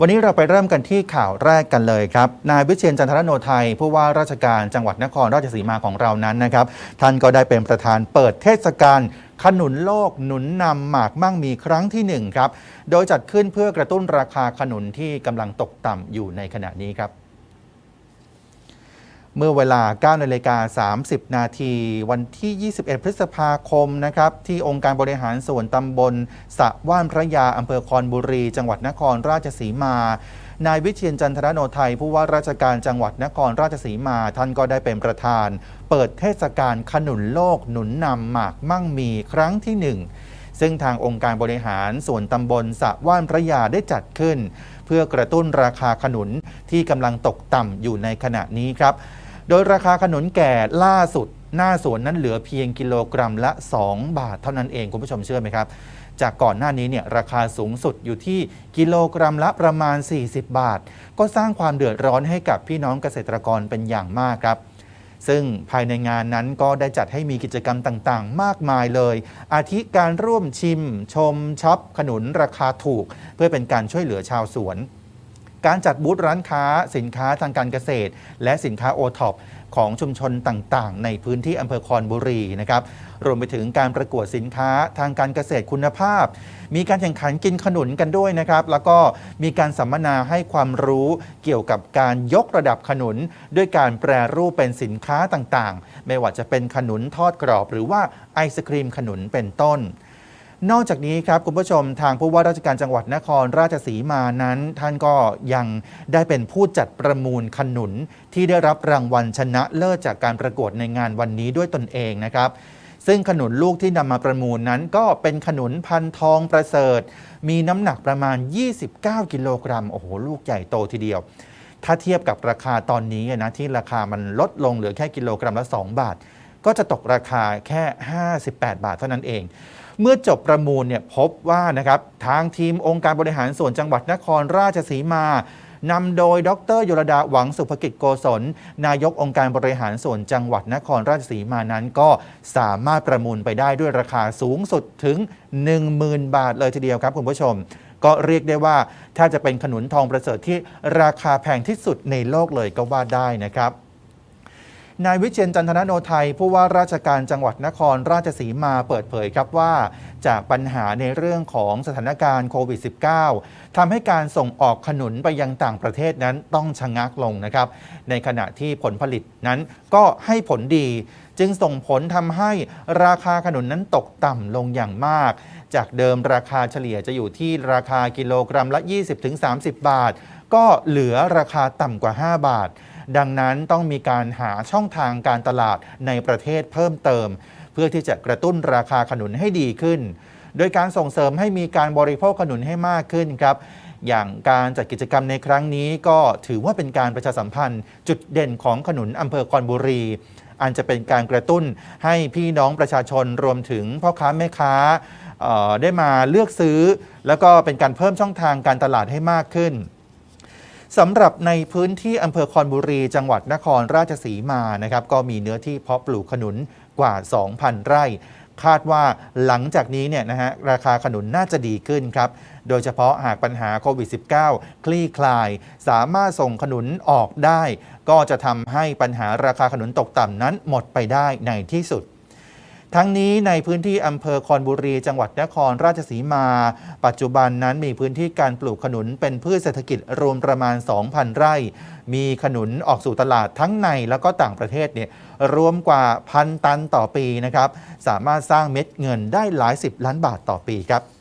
วันนี้เราไปเริ่มกันที่ข่าวแรกกันเลยครับ นายวิเชียนจันทรโนไทย ผู้ว่าราชการจังหวัดนครราชสีมาของเรานั้นนะครับ ท่านก็ได้เป็นประธานเปิดเทศกาลขนุนโลกหนุนนำหมากมั่งมีครั้งที่หนึ่งครับ โดยจัดขึ้นเพื่อกระตุ้นราคาขนุนที่กำลังตกต่ำอยู่ในขณะนี้ครับ เมื่อเวลา9นาฬิกา30 นาที วันที่ 21 พฤษภาคมนะครับ ที่องค์การบริหารส่วนตำบลสะว่านพระยาอำเภอคอนบุรี จังหวัดนครราชสีมา นายวิเชียนจันทรโนไทย ผู้ว่าราชการจังหวัดนครราชสีมา ท่านก็ได้เป็นประธาน เปิดเทศกาลขนุนโลกหนุนนำหมากมั่งมีครั้งที่หนึ่ง ซึ่งทางองค์การบริหารส่วนตำบลสะว่านพระยาได้จัดขึ้น เพื่อกระตุ้นราคาขนุนที่กำลังตกต่ำอยู่ในขณะนี้ครับ โดยราคาขนุนแก่ล่าสุด หน้าสวนนั้นเหลือเพียงกิโลกรัมละ 2 บาทเท่านั้นเองคุณผู้ชมเชื่อไหมครับ จากก่อนหน้านี้เนี่ยราคาสูงสุดอยู่ที่กิโลกรัมละประมาณ 40 บาท ก็สร้างความเดือดร้อนให้กับพี่น้องเกษตรกรเป็นอย่างมากครับ ซึ่งภายในงานนั้นก็ได้จัดให้มีกิจกรรมต่างๆ มากมายเลย อาทิการร่วมชิม ชมช็อปขนุนราคาถูก เพื่อเป็นการช่วยเหลือชาวสวน การจัดบูธร้านค้าสินค้าทางการเกษตร และสินค้าโอท็อปของชุมชนต่างๆ ในพื้นที่อำเภอคอนบุรีนะครับรวมไปถึงการประกวดสินค้าทางการเกษตรคุณภาพ มีการแข่งขันกินขนุนกันด้วยนะครับ แล้วก็มีการสัมมนาให้ความรู้เกี่ยวกับการยกระดับขนุน ด้วยการแปรรูปเป็นสินค้าต่างๆ ไม่ว่าจะเป็นขนุนทอดกรอบ หรือว่าไอศครีมขนุนเป็นต้น นอกจากนี้ครับคุณผู้ชมทางผู้ว่าราชการจังหวัดนครราชสีมานั้น ท่านก็ยังได้เป็นผู้จัดประมูลขนุน ที่ได้รับรางวัลชนะเลิศจากการประกวดในงานวันนี้ด้วยตนเองนะครับซึ่งขนุนลูกที่นำมาประมูลนั้นก็เป็นขนุนพันทองประเสริฐ มีน้ำหนักประมาณ 29 กิโลกรัม โอ้โห ลูกใหญ่โตทีเดียว ถ้าเทียบกับราคาตอนนี้นะที่ราคามันลดลงเหลือแค่กิโลกรัมละ 2 บาท ก็จะตกราคาแค่ 58 บาทเท่านั้นเอง เมื่อจบประมูลเนี่ยพบว่านะครับทางทีมองค์การบริหารส่วนจังหวัดนครราชสีมานำโดยดรยลดาหวังสุภกิจโกศล นายกองค์การบริหารส่วนจังหวัดนครราชสีมานั้นก็สามารถประมูลไปได้ด้วยราคาสูงสุดถึง 10,000 บาทเลยทีเดียวครับคุณผู้ชม ก็เรียกได้ว่าถ้าจะเป็นขนุนทองประเสริฐที่ราคาแพงที่สุดในโลกเลยก็ว่าได้นะครับ นายวิเชียนจันทนโนไทยผู้ว่าราชการจังหวัดนครราชสีมาเปิดเผยครับว่า จากปัญหาในเรื่องของสถานการณ์โควิด -19 ทำให้การส่งออกขนุนไปยังต่างประเทศนั้นต้องชะงักลงนะครับ ในขณะที่ผลผลิตนั้นก็ให้ผลดี จึงส่งผลทำให้ราคาขนุนนั้นตกต่ำลงอย่างมาก จากเดิมราคาเฉลี่ยจะอยู่ที่ราคากิโลกรัมละ 20-30 บาท ก็เหลือราคาต่ำกว่า 5 บาท ดังนั้นต้องมีการหาช่องทางการตลาดในประเทศเพิ่มเติม เพื่อที่จะกระตุ้นราคาขนุนให้ดีขึ้น โดยการส่งเสริมให้มีการบริโภคขนุนให้มากขึ้นครับอย่างการจัดกิจกรรมในครั้งนี้ก็ถือว่าเป็นการประชาสัมพันธ์ จุดเด่นของขนุนอำเภอคอนบุรี อันจะเป็นการกระตุ้นให้พี่น้องประชาชนรวมถึงพ่อค้าแม่ค้าได้มาเลือกซื้อ แล้วก็เป็นการเพิ่มช่องทางการตลาดให้มากขึ้น สำหรับในพื้นที่อำเภอคอนบุรี จังหวัดนครราชสีมานะครับก็มีเนื้อที่เพาะปลูกขนุนกว่า 2,000 ไร่ คาดว่าหลังจากนี้เนี่ยนะฮะราคาขนุนน่าจะดีขึ้นครับ โดยเฉพาะหากปัญหาโควิด -19 คลี่คลาย สามารถส่งขนุนออกได้ ก็จะทำให้ปัญหาราคาขนุนตกต่ำนั้นหมดไปได้ในที่สุด ทั้งนี้ในพื้นที่อำเภอคอนบุรี จังหวัดนครราชสีมา ปัจจุบันนั้นมีพื้นที่การปลูกขนุนเป็นพืชเศรษฐกิจรวมประมาณ 2,000 ไร่ มีขนุนออกสู่ตลาดทั้งในแล้วก็ต่างประเทศเนี่ยรวมกว่าพันตันต่อปีนะครับ สามารถสร้างเม็ดเงินได้หลายสิบล้านบาทต่อปีครับ